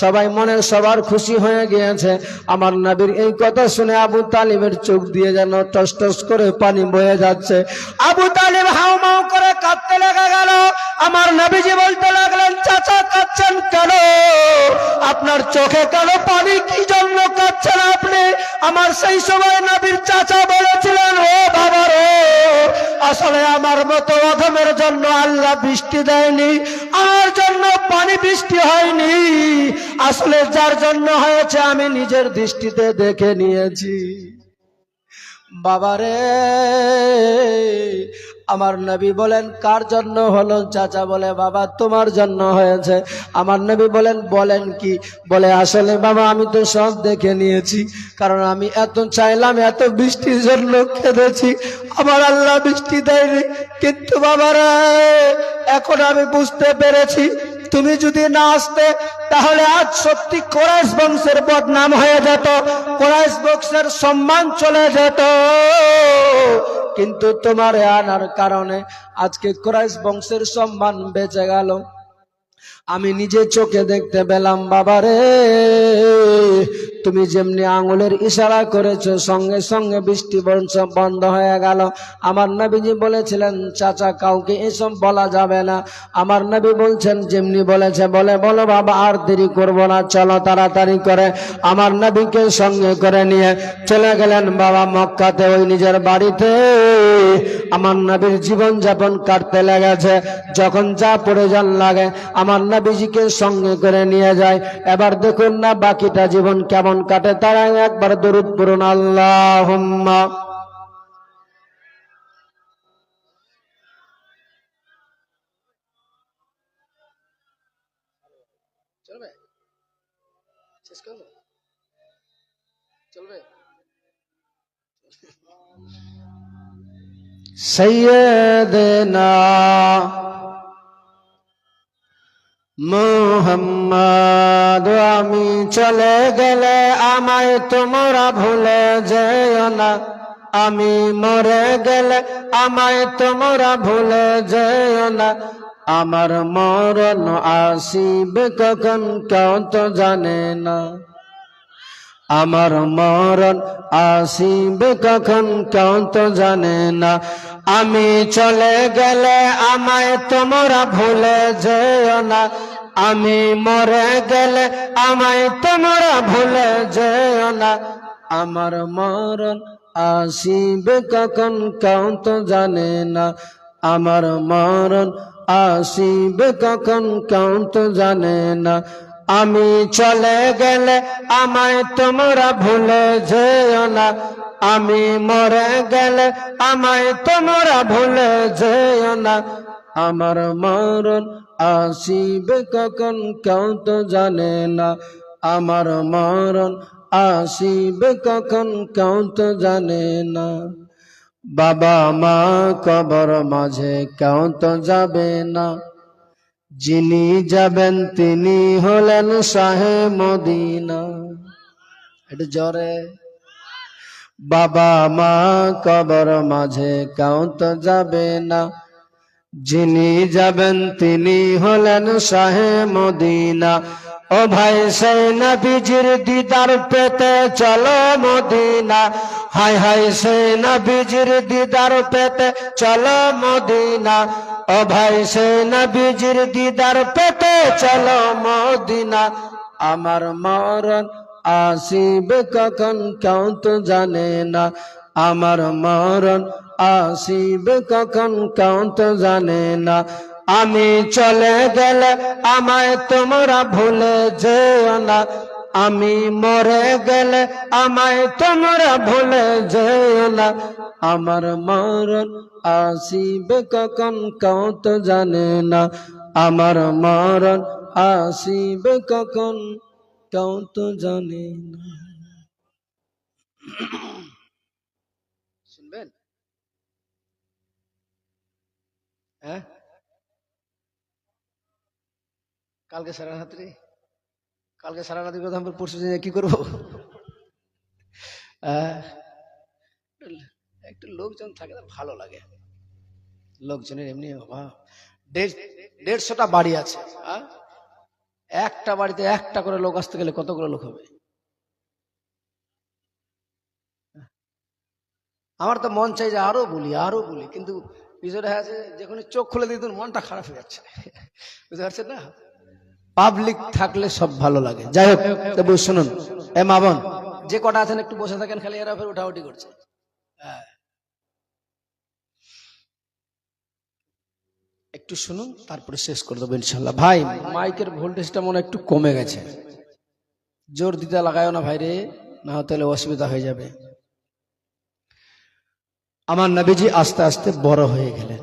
সবাই মনে সবার খুশি হয়ে গিয়েছে। আমার নবীর এই কথা শুনে আবু তালিবের চোখ দিয়ে যেন টস টস করে পানি বয়ে যাচ্ছে। আবু তালিব হাউ মাউ করে কাঁদতে লেগে গেল। আমার নবীজি বলতে লাগলেন, চাচা, কাঁদছেন কেন? আপনার চোখে কেন পানি? কি জন্য কাঁদছেন আপনি? আমার সেই সময় নবীর চাচা বলেছিলেন, ও বাবা রে, আসলে আমার মতো অধমের জন্য আল্লাহ বৃষ্টি দেয়নি। আমার জন্য পানি বৃষ্টি হয়নি। আসলে যার জন্য হয়েছে, আমি নিজের দৃষ্টিতে দেখে নিয়েছি। বাবারে, আমার নবী বলেন, কার জন্য হলো? চাচা বলে, বাবা, তোমার জন্য হয়েছে। আমার নবী বলেন বলেন কি? বলে, আসলে বাবা, আমি তো সব দেখে নিয়েছি, কারণ আমি এত চাইলাম, এত বৃষ্টির জন্য খেতেছি আমার আল্লাহ বৃষ্টি দেয়নি। কিন্তু বাবারা, এখন আমি বুঝতে পেরেছি তুমি যদি না আসতে, তাহলে আজ সত্যি কোরাইশ বংশের বদনাম হয়ে যেত, কোরাইশ বংশের সম্মান চলে যেত। কিন্তু তোমার আনার কারণে আজকে কোরাইশ বংশের সম্মান বেঁচে গেল। আমি নিজে চোখে দেখতে পেলাম, বাবারে। তুমি যেমনি আঙুলের ইশারা করেছ, সঙ্গে সঙ্গে বৃষ্টি বঞ্চ বন্ধ হয়ে গেল। আমার নবীজি বলেছিলেন, চাচা, কাউকে এসব বলা যাবে না। আমার নবী বলছেন, যেমনি বলেছে, বলে, বলো বাবা, আর দেরি করব না, চলো তাড়াতাড়ি করে। আমার নবীকে সঙ্গে করে নিয়ে চলে গেলেন বাবা মক্কাতে, ওই নিজের বাড়িতে। আমার নবীর জীবন যাপন কাটতে লেগেছে। যখন যা প্রয়োজন লাগে, আমার নবীজিকে সঙ্গে করে নিয়ে যায়। এবার দেখুন না, বাকিটা জীবন কেমন কাটে। তারা একবার দরুদ পড়ুন আল্লাহ চলবে? সৈয়দনা মোহাম্মদ আমি চলে গেলে আমায় তোমরা ভুলে যেও না। আমি মরে গেলে আমায় তোমরা ভুলে যেও না। আমার মরণ আসিবে কখন কেউ তো জানে না। আমার মরণ আসিবে কখন কেউ তো জানে না। আমি চলে গেলে আমায় তোমরা ভুলে যেও না। আমি মরে গেলে আমায় তোমরা ভুলে যেও না। আমার মরণ আসিবে কখন কেউ তো জানে না। আমার মরণ আসিবে কখন কেউ তো জানে না। আমি চলে গেলে আমায় তোমরা ভুলে যেও না। আমি মরে গেলে আমায় তোমরা ভুলে যেও না। আমার মরণ আসিবে কখন কেউ তো জানে না। আমার মরণ আসিবে কখন কেউ তো জানে না। বাবা মা কবর মাঝে কেউ তো যাবে না। যিনি যাবেন তিনি হলেন শাহে মদিনা। একটু জ্বরে বাবা মা কবর মাঝে কেউ তো যাবে না। যিনি যাবেন তিনি হলেন শাহে মদিনা। ও ভাই, সেই নবীজির দিদার পেতে চলো মদিনা। হাই হাই সেই নবীজির দিদার পেতে চলো মদিনা। ও ভাই সেই নবীজির দিদার পেতে চলো মদিনা। আমার মরণ আসিবে কখন কেউ তো জানে না। আমার মরণ আসিবে কখন কেউ তো জানে না। আমি চলে গেলে আমায় তোমরা ভুলে যেও না। আমি মরে গেলে আমায় তোমরা ভুলে না। আমার মরণ আসিবে কখন কেউ তো জানে না। আমার মরণ আসিবে কখন কেউ তো জানে না। শুনবেন? হ্যাঁ? কালকে সারা রাত্রি? কালকে সারা রাত্রি কথা আমরা পরশু দিনে কি করব? একটু লোকজন থাকে না, ভালো লাগে। লোকজনের এমনি অভাব দেড় দেড়শোটা বাড়ি আছে একটা বাড়িতে একটা করে লোক আসতে গেলে কতগুলো লোক হবে? আমার তো মন চাই যে আরও বলি আরও বলি, কিন্তু বিষয়টা আছে যখন চোখ খুলে তখন মনটা খারাপ হয়ে যাচ্ছে। বুঝতে পারছেন না? পাবলিক থাকলে সব ভালো লাগে। যাই হোক শুনুন, এ মাবন যে কটা আছেন একটু বসে থাকেন, খালি এরা ফের উঠাউটি করছে। হ্যাঁ। একটু শুনুন, তারপরে শেষ করে দেবো ইনশাল্লাহ। ভাই, মাইকের ভোল্টেজটা মনে একটু কমে গেছে। জোর দিতে লাগায় না ভাই রে না হলে অসুবিধা হয়ে যাবে। আমার নবীজি আস্তে আস্তে বড় হয়ে গেলেন।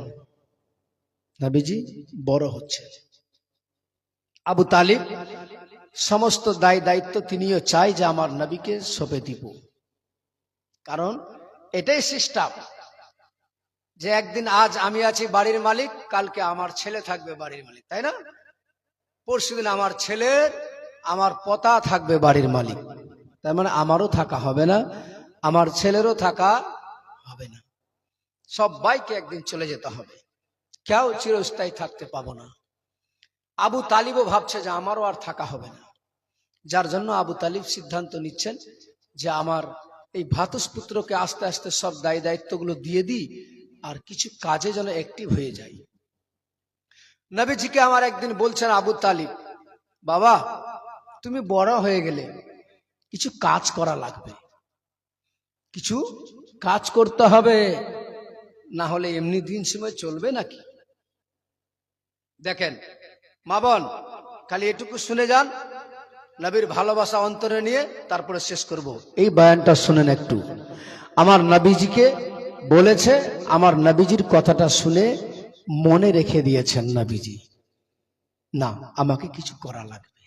নবীজি বড় হচ্ছে। আবু তালিব, সমস্ত দায় দায়িত্ব তিনিও চাই যে আমার নবীকে সঁপে দিব। কারণ এটাই সিস্টেম যে একদিন আজ আমি আছি বাড়ির মালিক, কালকে আমার ছেলে থাকবে বাড়ির মালিক, তাই না? পরশুদিন আমার ছেলের আমার পতা থাকবে বাড়ির মালিক। তার মানে আমারও থাকা হবে না, আমার ছেলেরও থাকা হবে না। সব বাইকে একদিন চলে যেতে হবে। কেউ চিরস্থায়ী থাকতে পাবো না। আবু তালিবও ভাবছে যে আমারও আর থাকা হবে না। যার জন্য আবু তালিব সিদ্ধান্ত নিচ্ছেন যে আমার এই ভাতুষপুত্রকে আস্তে আস্তে সব দায় দায়িত্বগুলো দিয়ে দিই আর কিছু কাজে যেন অ্যাক্টিভ হয়ে যাই। নবীজিকে আমার একদিন বলছেন আবু তালিব, বাবা, তুমি বড় হয়ে গেলে কিছু কাজ করা লাগবে। কিছু কাজ করতে হবে, না হলে এমনি দিন সময় চলবে নাকি? দেখেন মা বোন, খালি এটুকু শুনে যান, নবীর ভালোবাসা অন্তরে নিয়ে তারপরে শেষ করব। এই বয়ানটা শুনেন একটু। আমার নবীজিকে বলেছে, আমার নবীজির কথাটা শুনে মনে রেখে দিয়েছেন নবীজি। না, আমাকে কিছু করা লাগবে।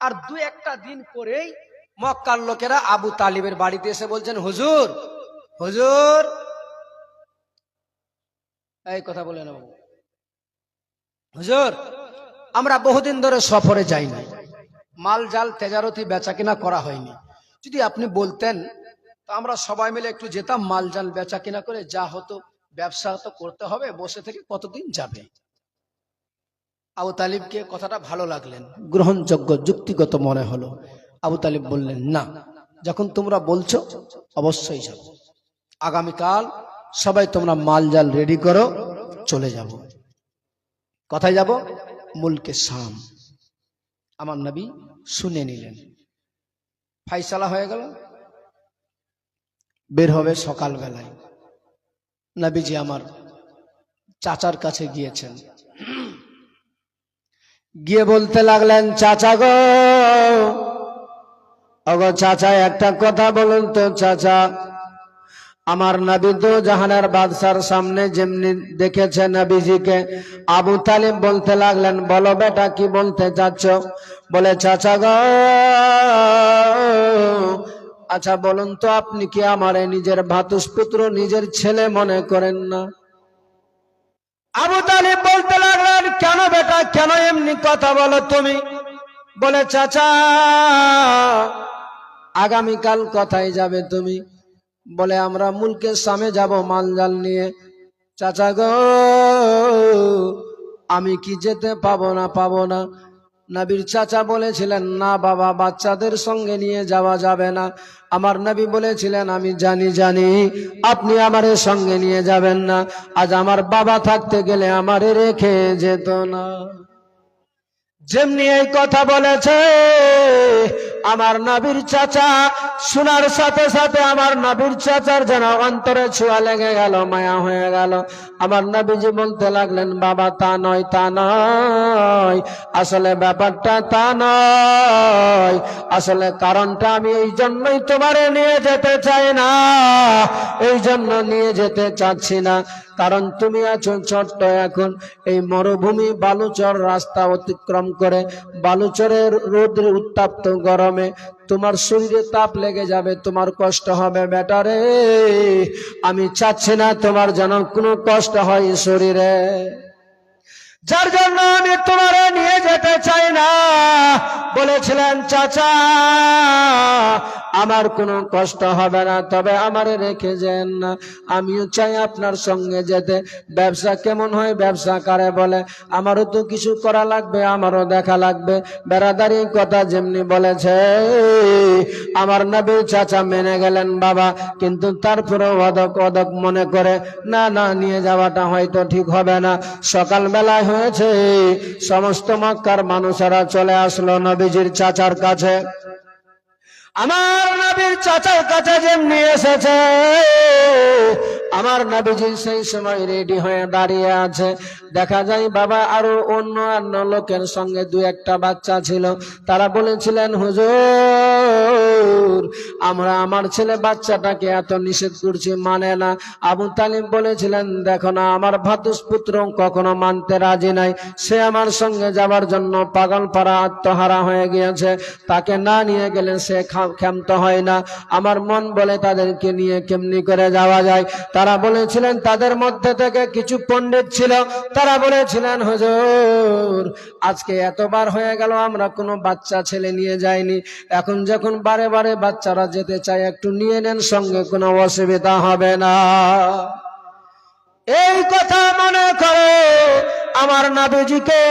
আর দু একটা দিন পরেই মক্কার লোকেরা আবু তালিবের বাড়িতে এসে বলছেন, হুজুর হুজুর। এই কথা বলে না বাবু হুজুর আমরা বহুদিন ধরে সফরে যাই নাই মাল, জাল, তেজারতি বেচা কিনা করা হয়নি। যদি আপনি বলতেন, তো আমরা সবাই মিলে একটু যেতাম, মাল, জাল বেচা কিনা করে যা হতো, ব্যবসা তো করতে হবে, বসে থেকে কতদিন যাবে? আবু তালিবকে কথাটা ভালো লাগলেন, গ্রহণযোগ্য, যুক্তিগত মনে হলো। আবু তালিব বললেন, না, যখন তোমরা বলছো, অবশ্যই যাব। আগামীকাল সবাই তোমরা মাল, জাল রেডি করো, চলে যাব। কথায় যাব? মুলকে শাম আমার নবী শুনে নিলেন। ফাইসালা হয়ে গেল। বের হবে সকালবেলায়। নবীজি আমার চাচার কাছে গিয়েছেন। গিয়ে বলতে লাগলেন, চাচা গো, অগো চাচা, একটা কথা বলুন তো চাচা। আমার নবী তো জাহানের বাদশার সামনে যেমনি দেখেছে নবীজিকে, আবু তালিব বলতে লাগলেন, বলো বেটা, কি বলতে চাচ্ছ? বলে, চাচা গো। আচ্ছা বলুন তো, আপনি কি আমার নিজের ভাতুষপুত্র, নিজের ছেলে মনে করেন না? আবু তালিব বলতে লাগলেন, কেন বেটা, কেন এমনি কথা বলো তুমি? বলে, চাচা, আগামীকাল কোথায় যাবে তুমি? বলে, আমরা মুলকের সামনে যাব মালজাল নিয়ে। চাচা গো, আমি কি যেতে পাবো না পাবো না? নবীর চাচা বলেছিলেন, না বাবা, বাচ্চাদের সঙ্গে নিয়ে যাওয়া যাবে না। আমার নবী বলেছিলেন, আমি জানি জানি, আপনি আমার সঙ্গে নিয়ে যাবেন না। আজ আমার বাবা থাকতে গেলে আমারে রেখে যেত না। যেমনি এই কথা বলেছে আমার নাবির চাচা, শোনার সাথে সাথে আমার নবীর চাচার যেন অন্তরে ছোঁয়া লেগে গেল, মায়া হয়ে গেল। আমার নবীজি বলতে লাগলেন, বাবা, তা নয় তা নয়। আসলে ব্যাপারটা তা নয়। আসলে কারণটা আমি এই জন্যই তোমারে নিয়ে যেতে চাই না। এই জন্য নিয়ে যেতে চাচ্ছি না। কারণ তুমি আছো ছোট্ট এখন। এই মরুভূমি বালুচর রাস্তা অতিক্রম করে বালুচরের রোদ্রে উত্তাপ্ত গরমে তোমার শরীরে তাপ লেগে যাবে, তোমার কষ্ট হবে ব্যাটারে আমি চাচ্ছি না তোমার যেন কোনো কষ্ট হয় শরীরে। যার জন্য আমি তোমারে নিয়ে যেতে চাই না। বলেছিলেন, চাচা, আমার কোনো কষ্ট হবে না, তবে আমারে রেখে যেন। না আমিও চাই আপনার সঙ্গে যেতে। ব্যবসা কেমন হয়? ব্যবসা কারে বলে? আমারও তো কিছু করা লাগবে, আমারও দেখা লাগবে। বেড়াদারি কথা যেমনি বলেছে। আমার নবীর চাচা মেনে গেলেন, বাবা। কিন্তু তারপরে অদক অদক মনে করে, না না, নিয়ে যাওয়াটা হয়তো ঠিক হবে না। সকালবেলায় হয়েছে। সমস্ত মক্কার মানুষেরা চলে আসলো নবীজির চাচার কাছে। আমার নবীর চাচার কাছে যেমনি এসেছে, আমার নবীজি সেই সময় রেডি হয়ে দাঁড়িয়ে আছে। দেখা যায় বাবা আরও অন্য অন্য লোকের সঙ্গে দু একটা বাচ্চা ছিল। তারা বলেছিলেন, হুজুর আমরা আমার ছেলে বাচ্চাটাকে এত নিষেধ করছি মানে না। আবু তালিম বলেছিলেন, দেখো না, আমার ভাতুস পুত্র কখনো মানতে রাজি নাই। সে আমার সঙ্গে যাবার জন্য পাগল পাড়া আত্মহারা হয়ে গিয়েছে। তাকে না নিয়ে গেলে সে ক্ষান্ত হয় না। আমার মন বলে তাদেরকে নিয়ে কেমনি করে যাওয়া যায়? তারা বলেছিলেন, তাদের মধ্যে থেকে কিছু পণ্ডিত ছিল। তারা বলেছিলেন, হুজুর, আজকে এতবার হয়ে গেল, আমরা কোনো বাচ্চা ছেলে নিয়ে যাইনি। এখন যখন বারে বারে বাচ্চারা যেতে চায়, একটু নিয়ে নেন সঙ্গে, কোনো অসুবিধা হবে না। এই কথা মনে করে আমার নাবিজিকে